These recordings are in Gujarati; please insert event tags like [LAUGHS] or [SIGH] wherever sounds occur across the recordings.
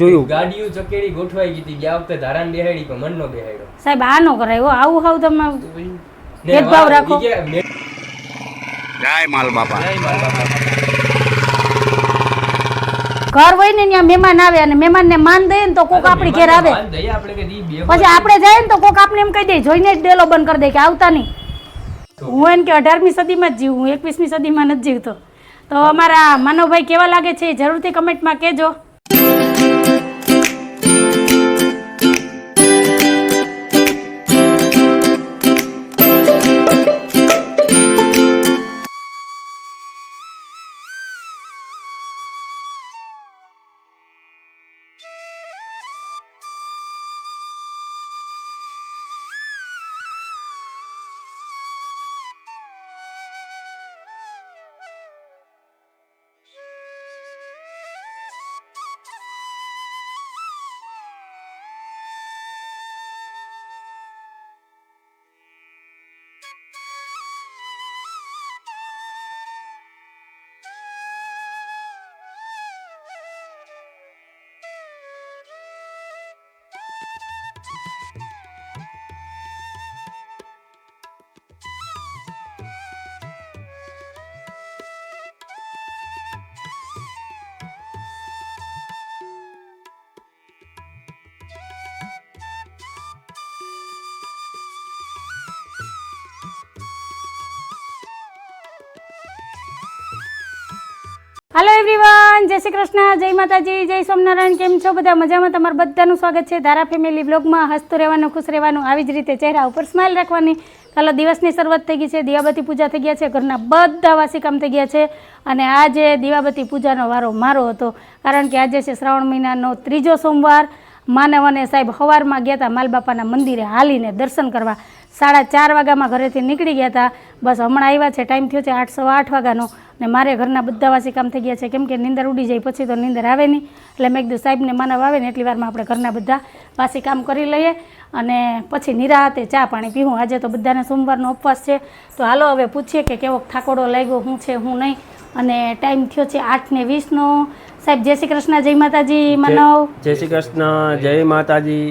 જોયું. ગાડીઓ ચકેડી ગોઠવાઈ ગઈ હતી. ગયા વખતે ધારાને બેહાડી પણ મન નો બેહાડ્યો. સાહેબ આ ન કરાય હો આવું હાવ તમે ને ભેદભાવ રાખો. જય માલ બાપા. જય માલ બાપા. ઘર હોય ને ત્યાં મહેમાન આવે અને મહેમાનને માન દઈએ ને તો કોક આપણી ઘેર આવે. માન દઈએ આપણે કે ઈ બે પછી આપણે જઈએ ને તો કોક આપણે એમ કહી દે જોઈને જ ડેલો બંધ કરી દે કે આવતા નહીં. હું એમ કે અઢારમી સદીમાં જ જીવું હું એકવીસમી સદીમાં નથી જીવતો. તો અમારા માનવભાઈ કેવા લાગે છે એ જરૂરથી કમેન્ટમાં કહેજો. Thank you. હાલો એવરીવન જય શ્રી કૃષ્ણ, જય માતાજી, જય સ્વામિનારાયણ, કેમ છો બધા? મજામાં તમારું બધાનું સ્વાગત છે ધારા ફેમિલી બ્લોગમાં. હસતું રહેવાનું, ખુશ રહેવાનું, આવી જ રીતે ચહેરા ઉપર સ્માઇલ રાખવાની. ચાલો દિવસની શરૂઆત થઈ ગઈ છે. દિવાબતી પૂજા થઈ ગયા છે. ઘરના બધા વાસી કામ થઈ ગયા છે. અને આજે દિવાબતી પૂજાનો વારો મારો હતો, કારણ કે આજે છે શ્રાવણ મહિનાનો ત્રીજો સોમવાર. માનવ અને સાહેબ હવારમાં ગયા હતા, માલબાપાના મંદિરે હાલીને દર્શન કરવા. સાડા ચાર વાગ્યામાં ઘરેથી નીકળી ગયા હતા. બસ હમણાં આવ્યા છે. ટાઈમ થયો છે આઠ સવા આઠ વાગ્યાનો. ને મારે ઘરના બધા વાસી કામ થઈ ગયા છે. કેમ કે નીંદર ઉડી જાય પછી તો નીંદર આવે નહીં. એટલે મેં કીધું સાહેબને માનવ આવે ને એટલી વારમાં આપણે ઘરના બધા વાસી કામ કરી લઈએ અને પછી નિરાતે ચા પાણી પીવું આજે તો બધાને સોમવારનો ઉપવાસ છે. તો હાલો હવે પૂછીએ કે કેવો થાકોડો લાગ્યો શું છે શું નહીં. અને ટાઈમ થયો છે આઠ ને વીસનો. સાહેબ જય શ્રી કૃષ્ણ જય માતાજી માનવ. જય શ્રી કૃષ્ણ જય માતાજી.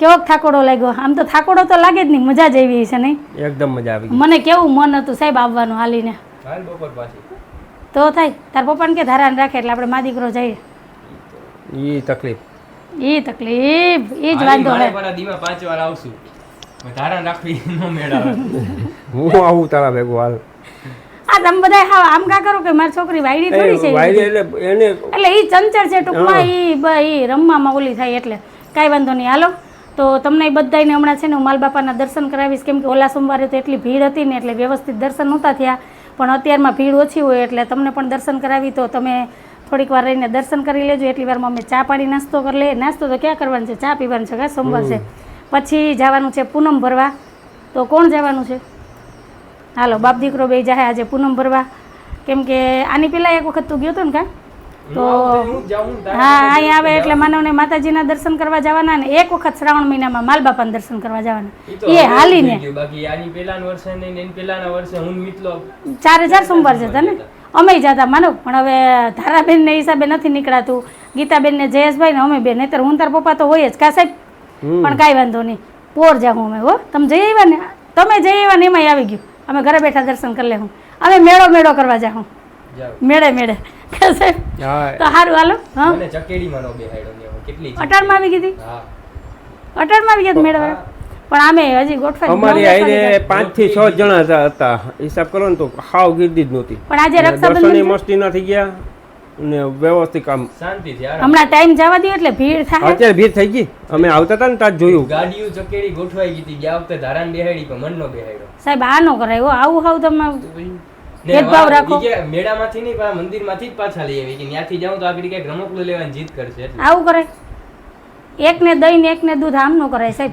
કેવો થાકોડો લાગ્યો? આમ તો થાકોડો તો લાગે જ નહીં મજા જ આવી છે નહીં? એકદમ મજા આવી મને કેવું મન હતું સાહેબ આવવાનું હાલીને. હાલ બપોર પાછી. તો થાય. તાર પપ્પાને કે ધારાને રાખે એટલે આપણે મા દીકરો જઈએ. ઈ તકલીફ. ઈ તકલીફ. ઈ જ વાંધો હે. મારા દીવા પાંચ વાર આવશું. ધારણ રાખવી નો મેળ આવે. હું આવું તારા ભેગું હાલ. આ તમે બધા હા આમ કા કરો કે મારી છોકરી વાયડી થોડી છે? વાયડી એટલે એને એટલે ઈ ચંચળ છે ટૂંકમાં એ બ એ રમવામાં ઓલી થાય એટલે. કાંઈ વાંધો નહીં. હાલો. તો તમને બધાને હમણાં છે ને હું માલ બાપાના દર્શન કરાવીશ. કેમ કે ઓલા સોમવારે તો એટલી ભીડ હતી ને એટલે વ્યવસ્થિત દર્શન નહોતા થયા. પણ અત્યારમાં ભીડ ઓછી હોય એટલે તમને પણ દર્શન કરાવી તો તમે થોડીક વાર રહીને દર્શન કરી લેજો. એટલી વારમાં અમે ચા પાણી નાસ્તો કરી લઈએ. નાસ્તો તો ક્યાં કરવાનું છે? ચા પીવાનું છે કા? સોમવાર છે. પછી જવાનું છે પૂનમ ભરવા. તો કોણ જવાનું છે? હાલો બાપ દીકરો બે જાય આજે પૂનમ ભરવા. કેમ કે આની પહેલાં એક વખત તું ગયો હતો ને કા? તો હું હા અહીંયા આવે એટલે માનવને માતાજીના દર્શન કરવા જવાના ને એક વખત શ્રાવણ મહિનામાં માલબાપાના દર્શન કરવા જવાના. એ હવે હાલીને. બાકી આની પહેલાના વર્ષે ને એની પહેલાના વર્ષે હું ને મિતલો ચાર હજાર સોમવાર જતા ને? અમે જતા માનવ પણ હવે ધારાબેનને હિસાબે નથી નીકળાતું. ગીતાબેનને જયેશભાઈ ને અમે બે નહીતર હું તાર પપ્પા તો હોય જ. કા સાહેબ? પણ કાંઈ વાંધો નહીં. પોર જાઉં અમે હો. તમે જઈ આવ્યા ને? તમે જઈ આવ્યા ને એમાંય આવી ગયું. અમે ઘરે બેઠા દર્શન કરી લેવું અમે મેળો મેળો કરવા જાઉં મેળે મેળે. કા તો સારું હાલો. હા. મને ચકેડીમાં નો બેહાડ્યો ને કેટલી છે. અટાણમાં આવી ગઈ હા. અટાણમાં આવી ગયા મેળે પણ આમે હજી ગોઠવાય અમારી આઈને પાંચથી છ જણા હતા- હિસાબ કરો ને તો હાવ ગીર્દી જ નહોતી. પણ આજે રક્ષાબંધન મસ્તી ના થઈ ગયા ને વ્યવસ્થિત કામ આરામ. હમણાં ટાઈમ જવા દો એટલે ભીડ થાય. અત્યારે ભીડ થઈ ગઈ. અમે આવતા હતા ને તાજ જોયું. ગાડીઓ ચકેડી ગોઠવાઈ ગઈ હતી. ગયા વખતે ધારાને બેહાડી પણ મન નો બેહાડ્યો. સાહેબ આ નો કરાય હો. આવું હાવ તમે ભેદભાવ રાખો. મેળામાંથી નહીં પણ મંદિરમાંથી જ પાછા લઈ આવી કે ત્યાંથી જાઉં તો આગળ કંઈક રમકડું લેવાની જીત કરશે આવું કરે એકને દહીં ને એકને દૂધ આમ નો કરાય સાહેબ.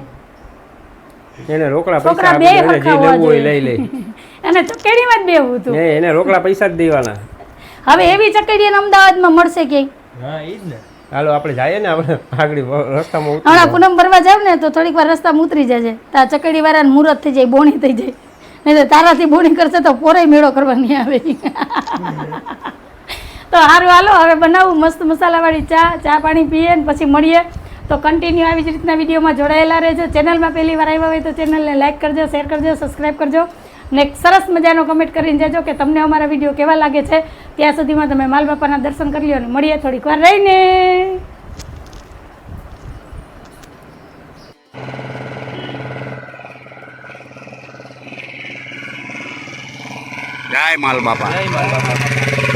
એને રોકડા પૈસા બે હરખા હોય લઈ લે. [LAUGHS] અને ચકેડીમાં જ બેવું હતું. એને રોકડા પૈસા જ દેવાના. હવે એવી ચકેડી એને અમદાવાદમાં મળશે કે હા એ જ ને. હાલો આપણે જઈએ ને આપણે આગળ રસ્તામાં હમણાં પૂનમ ભરવા જાવ ને તો થોડીક વાર રસ્તામાં ઉતરી છે તા ચકડી વાળાને મુહૂર્ત થઈ જાય બોણી થઈ જાય. નહીં તો તારાથી બોણી કરશે તો પોરે મેળો કરવા નહીં આવે. તો સારું હાલો, હવે બનાવું મસ્ત મસાલાવાળી ચા. ચા પાણી પીએ ને પછી મળીએ. તો કન્ટિન્યુ આવી જ રીતના વિડીયોમાં જોડાયેલા રહેજો. ચેનલમાં પહેલી વાર આવ્યા હોય તો ચેનલને લાઇક કરજો શેર કરજો સબસ્ક્રાઈબ કરજો. ને સરસ મજાનો કમેન્ટ કરીને જજો કે તમને અમારા વીડિયો કેવા લાગે છે. ત્યાં સુધીમાં તમે માલ બાપાના દર્શન કરી લો અને મળીએ થોડીક વાર રહીને. જય માલ બાપા. જય માલ બાપા.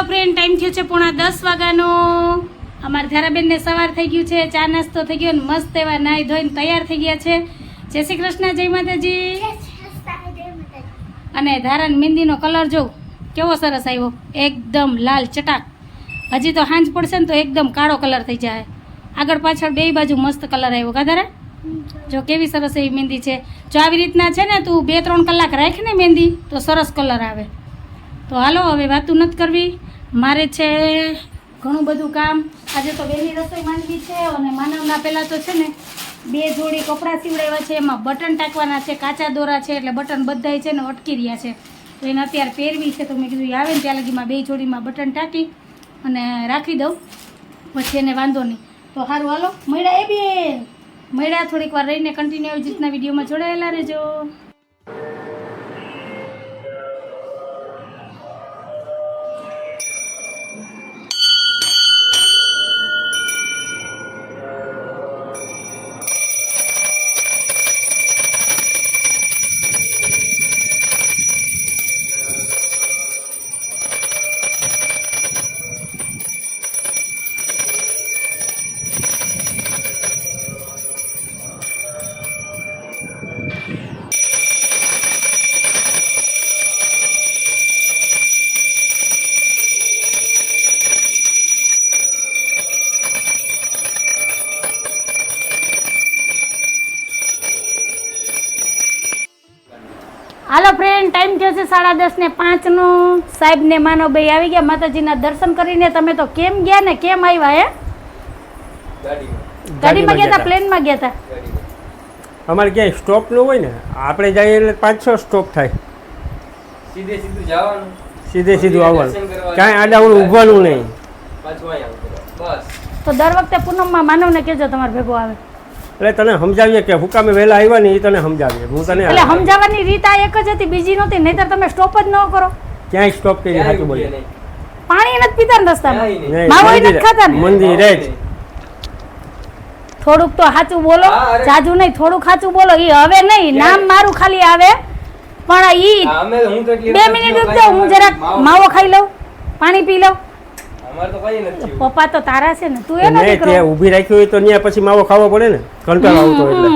હાલો ફ્રેન્ડ ટાઈમ થયો છે પોણા દસ વાગ્યાનો. અમારા ધારાબેનને સવાર થઈ ગયું છે ચા નાસ્તો થઈ ગયો ને મસ્ત એવા નાહી ધોઈને તૈયાર થઈ ગયા છે. જય શ્રી કૃષ્ણ જય માતાજી. અને ધારાન મહેંદીનો કલર જો કેવો સરસ આવ્યો? એકદમ લાલ ચટાક. હજી તો હાંજ પડશે ને તો એકદમ કાળો કલર થઈ જાય. આગળ પાછળ બે બાજુ મસ્ત કલર આવ્યો કાધારા જો કેવી સરસ એવી મહેંદી છે. જો આવી રીતના છે ને તું બે ત્રણ કલાક રાખ ને મહેંદી તો સરસ કલર આવે. તો હાલો હવે વાતું નથી કરવી. મારે છે ઘણું બધું કામ. આજે તો વહેલી રસોઈ માંડવી છે અને માનવના પહેલાં તો છે ને બે જોડી કપડાં સીવડાવ્યા છે. એમાં બટન ટાંકવાના છે, કાચા દોરા છે, એટલે બટન બધાય છે ને અટકી રહ્યા છે. તો એને અત્યારે પહેરવી છે તો મેં કીધું આવે ને ત્યાં લગીમાં બે જોડીમાં બટન ટાંકી અને રાખી દઉં. પછી એને વાંધો નહીં. તો સારું હાલો. મળ્યા એ બેન. મળ્યા થોડીક વાર રહીને કન્ટિન્યુ આવી રીતના વિડીયોમાં જોડાયેલા રહેજો હાલો છે સાડા દસ ને પાંચનું સાહેબ ને માનવ ભાઈ આવી ગયા. માતાજીના દર્શન કરીને તમે તો કેમ ગયા ને કેમ આવ્યા હે? ગાડીમાં. ગાડીમાં ગયા હતા પ્લેનમાં ગયા હતા અમારે ક્યાંય સ્ટોપ ન હોય ને આપણે જઈએ એટલે પાંચ છ સ્ટોપ થાય. સીધે સીધું જવાનું. સીધે સીધું આવવાનું. કાંઈ આડાવડું ઊભવાનું નહીં. તો દર વખતે પૂનમમાં માનવને કહેજો તમારે ભેગો આવે. એટલે તને સમજાવીએ કે હુકામે વહેલા આવ્યા ને એ તને સમજાવીએ. હું તને એટલે સમજાવવાની રીત આ એક જ હતી બીજી નહોતી નહીતર તમે સ્ટોપ જ ન કરો. ક્યાંય સ્ટોપ કરી ઊભીએ બોલે પાણી નથી પીતા ને રસ્તામાં. માવો નથી ખાતા ને? મંદિરે જ. થોડુંક તો સાચું બોલો જાજુ નહીં થોડુંક સાચું બોલો. એ હવે નહીં નામ મારું ખાલી આવે પણ ઈ હા, અમે હું તો એટલી બે મિનિટ થયો, હું જરાક માવો ખાઈ લઉં પાણી પી લઉં. પપ્પા તો તારા છે ને તું એનો દીકરો. તે ઊભી રાખી હોય તો ત્યાં પછી માવો ખાવો પડે ને કંટાળો આવતો એટલે.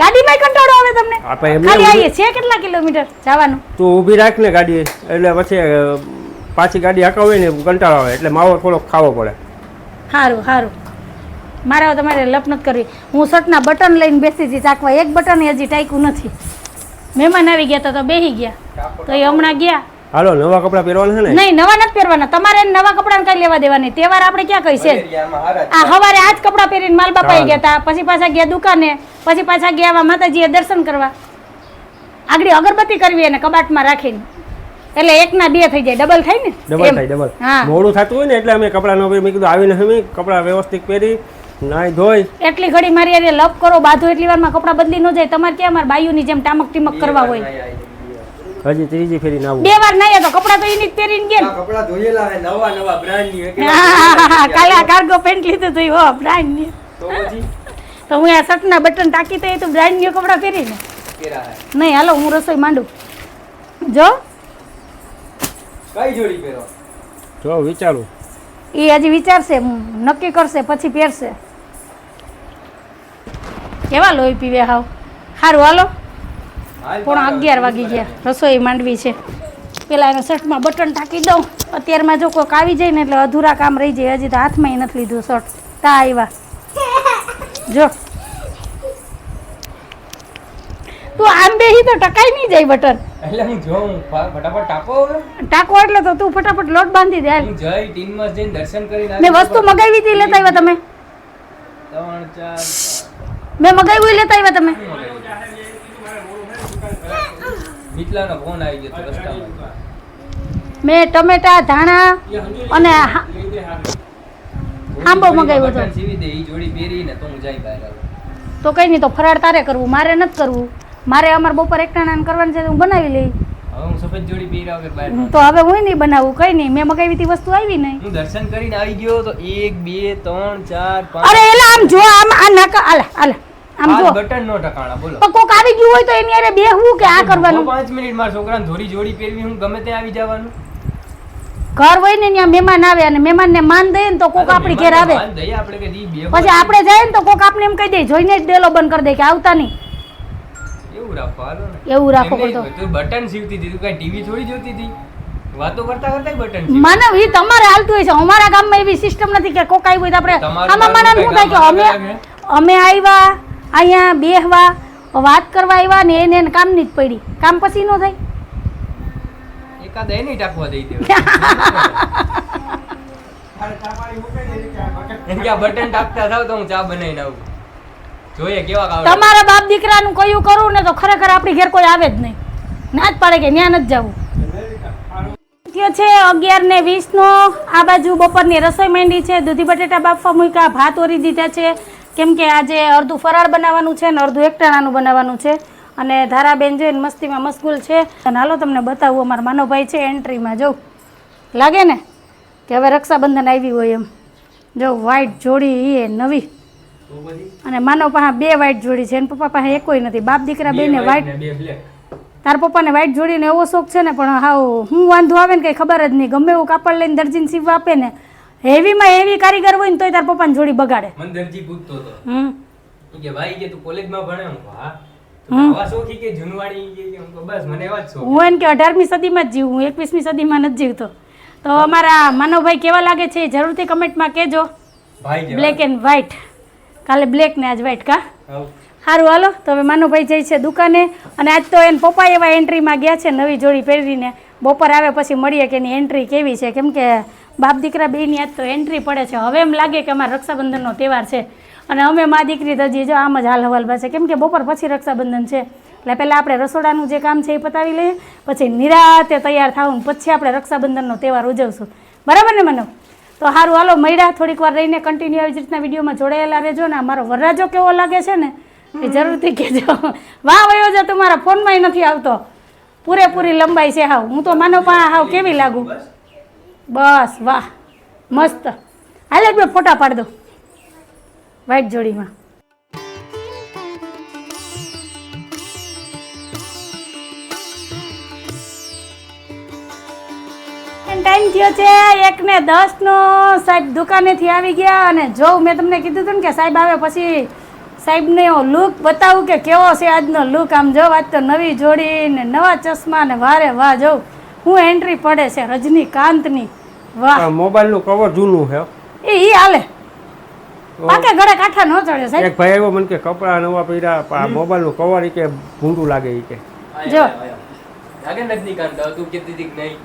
ગાડીમાં કંટાળો આવે તમને? આપણે ખાલી આવીએ છે કેટલા કિલોમીટર જવાનું? તું ઊભી રાખ ને ગાડી એટલે પછી પાછી ગાડી હકાવે ને કંટાળો આવે એટલે માવો થોડોક ખાવો પડે. સારું સારું મારે હવે તમારે લપ નથી કરવી. હું શર્ટના બટન લઈને બેસી હતી ચાકવા એક બટન હજી ટાંક્યું નથી. મહેમાન આવી ગયા તો તો બેસી ગયા. તો એ હમણાં ગયા. હાલો નવા કપડાં પહેરવાના છે ને? નહીં નવા નથી પહેરવાના. તમારે નવા કપડાં કઈ લેવા દેવાની તહેવાર આપણે ક્યાં છે જ આ હવારે આજ કપડાં પહેરીને માલ બાપાઈ ગયા હતા પછી પાછા ગયા દુકાને. પછી પાછા ગયા આવા માતાજીએ દર્શન કરવા. આગળ અગરબત્તી કરવી અને કબાટમાં રાખીને. એટલે એકના બે થઈ જાય. ડબલ થાય ને? ડબલ થાય ડબલ. મોડું થતું હોય ને એટલે અમે કપડાં નો મેં કીધું આવીને અમે કપડાં વ્યવસ્થિત પહેરી નાઈ ધોઈ. એટલી ઘડી મારી હારે લપ કરો બાધો એટલી વારમાં કપડાં બદલી ન જાય. તમારે ક્યાં મારા બાયુની જેમ ટામક ટીમક કરવા હોય. હજી ત્રીજી ફેરી નાવું. બે વાર નહીં તો કપડા તો એની જ પહેરીને ગયા કપડા ધોયેલા હે નવા નવા બ્રાન્ડની કાલે આ કાર્ગો પેન્ટ લીધું તો હો બ્રાન્ડની તો પછી? તો હું આ શર્ટના બટન ટાંકી તો એ તો બ્રાન્ડ ન્યુ કપડાં પહેરીને. કેરા નહીં હાલો હું રસોઈ માંડું. જો. કઈ જોડી પહેરો? જો વિચારું. એ હજી વિચારશે નક્કી કરશે પછી પહેરશે. કેવા લોહી પીવે હાવ? સારું હાલ. પોણા અગિયાર વાગી ગયા. રસોઈ માંડવી છે. પેલા એના શર્ટમાં બટન ટાંકી દઉં. અત્યારમાં જો કોઈક આવી જાય ને એટલે અધૂરા કામ રહી જાય. હજી તો હાથમાં નથી લીધું શર્ટ. તા આવ્યા જો. તું આમ બેહી તો ટકાઈ નહીં જાય બટન. એટલે હું જોઉં ફટાફટ ટાકો ટાકો એટલે તો તું ફટાફટ લોટ બાંધી દે હું જઈ ટીનમાં જઈને દર્શન કરીને મેં વસ્તુ મગાવી હતી લેતા આવ્યા તમે. ત્રણ ચાર મેં મગાવ્યું લેતા આવ્યા તમે. મિથલાનો ફોન આવી ગયો રસ્તામાં. મેં ટમેટા ધાણા અને આંબો મંગાવ્યો હતો. સીવી દે ઈ જોડી પહેરીને તો હું જાય બહાર તો કઈ નહીં તો ફરાળ તારે કરવું મારે નથી કરવું. મારે અમારે બપોર એકટાણા કરવાનું છે હું બનાવી લઈ હવે હું સફેદ જોડી પહેર્યા વગર બહાર તો હવે હું નહીં બનાવું કઈ નહીં મેં મગાવી હતી વસ્તુ આવી નહીં હું દર્શન કરીને આવી ગયો તો એક બે ત્રણ ચાર પાંચ. અરે એલા આમ જો આમ આ નાકા આલા આલે. આમ જો. બટન નો ટકાણા બોલો. પણ કોક આવી ગયું હોય તો એની અરે બેહવું કે આ કરવાનું? 5 મિનિટ મારા છોકરાને ધોરી જોડી પહેરવી હું ગમે ત્યાં આવી જવાનું? ઘર હોય ને ત્યાં મહેમાન આવે અને મહેમાનને માન દઈએ ને તો કોક આપણી ઘેર આવે. પછી આપણે જાય ને તો કોક આપણે એમ કહી દે જોઈને જ ડેલો બંધ કરી દે કે આવતા નહીં. એવું રાખો ને. એવું રાખો તું બટન સીવતી હતી કઈ ટીવી થોડી જોતી હતી? વાતો કરતા કરતા બટન સીવ માનવ તમારે હાલતું હોય છે. અમારા ગામમાં એવી સિસ્ટમ નથી કે કોક આવ્યું હોય તો આપણે આમાં માનવ શું થાય કે અમે અમે આવ્યા અહીંયા બેહવા વાત કરવા આવ્યા ને એને કામની જ પડી. કામ પછી નો થાય. એકાદ એ નહીં ટાકવા દઈ દેવા. એમ કે આ બટન ટાકતા થાવ તો હું ચા બનાવીને આવું. જોઈએ કેવા આવડે તમારા બાપ દીકરાનું કયું કરું ને તો ખરેખર આપણી ઘેર કોઈ આવે જ નહીં. ના જ પાડે કે ત્યાં નથી જવું. છે અગિયાર ને વીસ નો આ બાજુ બપોરની રસોઈ માંડી છે. દૂધી બટેટા બાફવા મૂક્યા ભાત ઓરી દીધા છે. કેમ કે આજે અડધું ફરાળ બનાવવાનું છે ને અડધું એકટાણાનું બનાવવાનું છે. અને ધારાબેન જોઈને મસ્તીમાં મશગુલ છે. અને હાલો તમને બતાવું અમારા માનવભાઈ છે એન્ટ્રીમાં. જોઉં લાગે ને કે હવે રક્ષાબંધન આવી હોય એમ. જો વ્હાઈટ જોડી એ નવી. અને માનવ પાસે બે વ્હાઈટ જોડી છે. અને પપ્પા પાસે એકોય નથી. બાપ દીકરા બેને વ્હાઈટ. તાર પપ્પાને વ્હાઈટ જોડીને એવો શોખ છે ને પણ હાવ હું વાંધો આવે ને કંઈ ખબર જ નહીં. ગમે એવું કાપડ લઈને દરજીને સીવવા આપે ને હેવીમાં હેવી કારીગર હોય ને તોય તાર પપ્પાની જોડી બગાડે. મને દરજી પૂછતો હતો. હમ. કે ભાઈ કે તું કોલેજમાં ભણે? હું હા. કે હું અઢારમી સદીમાં જ જીવું હું એકવીસમી સદીમાં નથી જીવતો. તો અમારા માનવભાઈ કેવા લાગે છે જરૂરથી કમેન્ટમાં કહેજો. બ્લેક એન્ડ વ્હાઈટ કાલે બ્લેક ને આજ વ્હાઈટ કા? સારું હાલો. તો હવે માનુભાઈ જાય છે દુકાને. અને આજ તો એને પપ્પા એવા એન્ટ્રીમાં ગયા છે નવી જોડી પહેરીને. બપોર આવે પછી મળીએ કે એની એન્ટ્રી કેવી છે? કેમ કે બાપ દીકરા બેની આજ તો એન્ટ્રી પડે છે. હવે એમ લાગે કે અમારા રક્ષાબંધનનો તહેવાર છે. અને અમે મા દીકરી તો જો આમ જ હાલ હવાલ છે કેમ કે બપોર પછી રક્ષાબંધન છે. એટલે પહેલાં આપણે રસોડાનું જે કામ છે એ પતાવી લઈએ, પછી નિરાતે તૈયાર થવું પછી આપણે રક્ષાબંધનનો તહેવાર ઉજવશું. બરાબર ને મને? તો સારું હાલો, મળ્યા. થોડીક વાર રહીને કન્ટિન્યુ આવી જ રીતના વિડીયોમાં જોડાયેલા રહેજો ને. અમારો વરરાજો કેવો લાગે છે ને, એ જરૂરથી કહેજો. વાહ, વયો છે તું મારા ફોનમાં નથી આવતો. પૂરેપૂરી લંબાઈ છે હાવ. હું તો માનો પા હાવ કેવી લાગુ? બસ, વાહ, મસ્ત. હાલે એક બે ફોટા પાડી દો. વ્હાઈટ જોડીમાં. ટાઈમ થયો છે, એક ને દસ નો. સાહેબ દુકાનેથી આવી ગયા અને જોઉં મેં તમને કીધું હતું ને કે સાહેબ આવે પછી સાહેબને લુક બતાવું કે કેવો છે આજનો લુક આમ જો આજ તો નવી જોડી ને નવા ચશ્મા ને વારે વાહ જોઉં હું એન્ટ્રી પડે છે રજનીકાંતની. વાહ. મોબાઈલ મોબાઈલનું કવર જૂનું છે એ ઈ હાલે. પાકે ગળે કાઠા ન ચડે સાહેબ. એક ભાઈ આવ્યો મને કે કપડા નવા પહેર્યા પણ આ મોબાઈલનું કવર ઈ કે ભૂંડું લાગે ઈ કે. જો. લાગે ને રજનીકાંત તું કહેતી હતી નહીં?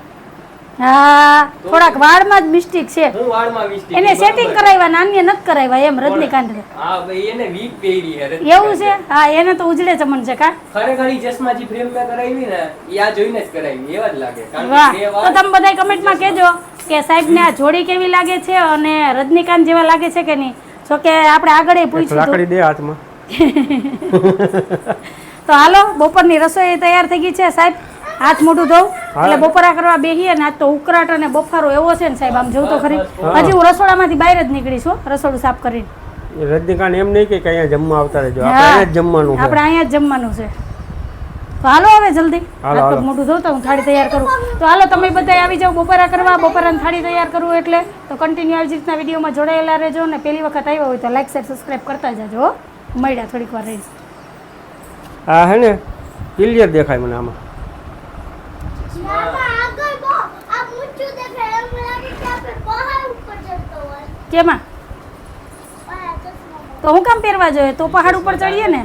હા થોડાક વાળમાં જ મિસ્ટેક છે. હું વાળમાં વીસટી એને સેટિંગ કરાવ્યા નાન્ય નથી કરાવ્યા એમ રજનીકાંત હા ભાઈ એને વીક પહેરી હે એવું છે? હા એને તો ઉજળે ચમન છે કા? ખરેખર ઈ ફ્રેમ મેં કરાવી ને યા જોઈને જ કરાવી એવા જ લાગે. વાહ તો તમે બધાય કમેન્ટમાં કહેજો કે સાહેબને આ જોડી કેવી લાગે છે અને રજનીકાંત જેવા લાગે છે કે નહીં? જો કે આપણે આગળ પૂછ્યું લાકડી દે હાથમાં. [LAUGHS] તો હાલો બપોરની રસોઈ તૈયાર થઈ ગઈ છે સાહેબ. હાથ મોઢું ધોઉં. એટલે બપોરા કરવા બેહીએ ને આજ તો ઉકરાટ અને બફારો એવો છે ને સાહેબ આમ જોઉં તો ખરી. હજી હું રસોડામાંથી બહાર જ નીકળી છું રસોડું સાફ કરીને. રજનીકાંત એમ નહીં કે અહીંયા જમવા આવતા રહેજો. આપણે અહીંયા જ જમવાનું છે. આપણે અહીંયા જ જમવાનું છે. તો હાલો હવે જલ્દી. હાલો, પગ હાલો. ધોતા હું થાળી તૈયાર કરું. તો હાલો તમે બધા આવી જાઓ બપોરા કરવા. બપોરાની થાળી તૈયાર કરું એટલે. તો કન્ટિન્યુ આવી રીતના વિડીયોમાં જોડાયેલા રહેજો ને પહેલી વખત આવ્યા હોય તો લાઈક શેર સબસ્ક્રાઈબ કરતા જજો મળ્યા થોડીક વાર રહી હા હે ને ક્લિયર દેખાય મને આમાં. કેમાં? તો હું કામ પહેરવા જોઈએ? તો પહાડ ઉપર ચડીએ ને?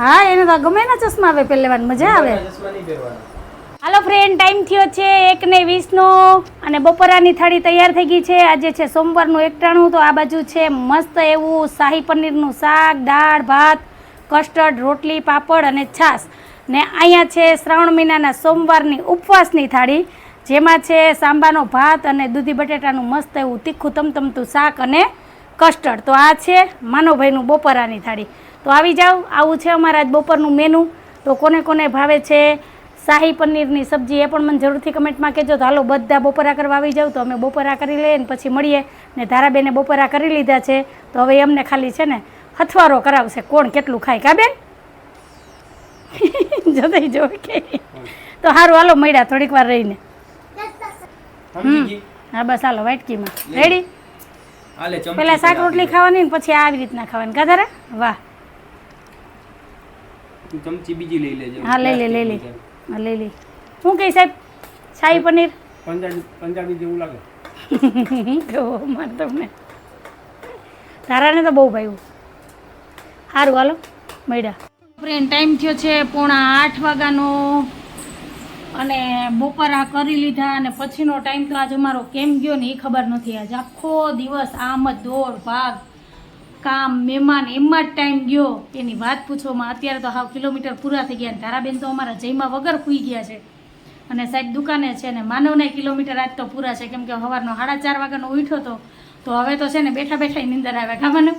હા, એને તો ગમે ના ચશ્મા આવે પહેરવાની મજા આવે. હાલો ફ્રેન્ડ ટાઈમ થયો છે એક ને વીસનો અને બપોરાની થાળી તૈયાર થઈ ગઈ છે. આજે છે સોમવારનું એકટાણું, તો આ બાજુ છે મસ્ત એવું શાહી પનીરનું શાક, દાળ, ભાત, કસ્ટર્ડ, રોટલી, પાપડ અને છાશ. ને અહીંયા છે શ્રાવણ મહિનાના સોમવારની ઉપવાસની થાળી, જેમાં છે સાંબાનો ભાત અને દૂધી બટેટાનું મસ્ત એવું તીખું તમતમતું શાક અને કસ્ટર્ડ. તો આ છે માનવભાઈનું બપોરાની થાળી. તો આવી જાઓ, આવું છે અમારા આજ બપોરનું મેનુ. તો કોને કોને ભાવે છે શાહી પનીરની સબ્જી એ પણ મને જરૂરથી કમેન્ટમાં કહેજો. તો હાલો બધા બપોરા કરવા આવી જાઓ. તો અમે બપોરા કરી લઈએ ને પછી મળીએ. ને ધારાબેને બપોરા કરી લીધા છે. તો હવે અમને ખાલી છે ને હથવારો કરાવશે. કોણ કેટલું ખાય, કા બેન? જતી જો કે તો સારું હાલો મળ્યા થોડીક વાર રહીને. હા બસ હાલો વાટકીમાં. રેડી પેલા શાક રોટલી ખાવાની ને પછી આવી રીતના ખાવાની. કાધારે વાહ. ચમચી બીજી લઈ લેજો. હા લઈ લે લઈ લે. હા લઈ લે. શું કહી સાહેબ? શાહી પનીર? પંજાબી પંજાબી જેવું લાગે. કેવો માર તમને તારાને તો બહુ ભાવ્યું. સારું હાલો મળ્યા. ફ્રેન્ડ ટાઈમ થયો છે પોણા આઠ વાગ્યાનો. અને બપોર આ કરી લીધા અને પછીનો ટાઈમ તો આજ અમારો કેમ ગયો ને એ ખબર નથી. આજ આખો દિવસ આમ જ દોડ ભાગ કામ મહેમાન એમાં જ ટાઈમ ગયો. એની વાત પૂછવામાં અત્યારે તો હાવ કિલોમીટર પૂરા થઈ ગયા ને તારાબેન તો અમારા જયમાં વગર પૂઈ ગયા છે. અને સાહેબ દુકાને છે ને માનવને કિલોમીટર આજ તો પૂરા છે. કેમ કે સવારનો સાડા ચાર વાગ્યાનો ઉઠ્યો તો તો હવે તો છે ને બેઠા બેઠા નિંદર આવે ખાવાનું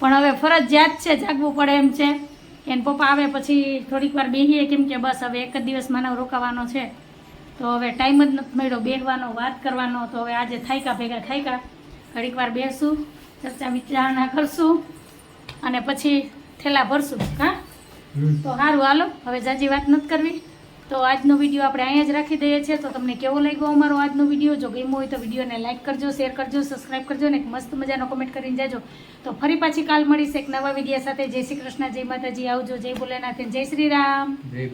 પણ હવે ફરજિયાત છે જાગવું પડે એમ છે. એને પપ્પા આવે પછી થોડીક વાર બેહીએ કેમ કે બસ હવે એક જ દિવસ માનવ રોકાવાનો છે. તો હવે ટાઈમ જ નથી મળ્યો બેસવાનો વાત કરવાનો. તો હવે આજે થાયકા ભેગા થાયકા. ઘડીક વાર બેસું ચર્ચા વિચારણા કરશું અને પછી થેલા ભરશું હા? તો સારું હાલો. હવે જાજી વાત નથી કરવી. તો આજનો વીડિયો આપણે અહીંયા જ રાખી દઈએ છીએ. તો તમને કેવો લાગ્યો અમારો આજનો વીડિયો? જો ગમ્યો હોય તો વિડીયોને લાઇક કરજો, શેર કરજો, સબસ્ક્રાઇબ કરજો અને મસ્ત મજાનો કમેન્ટ કરીને જાજો. તો ફરી પાછી કાલ મળીશ એક નવા વીડિયો સાથે. જય શ્રી કૃષ્ણ, જય માતાજી. આવજો. જય ભોલેનાથ જય શ્રી રામ. જય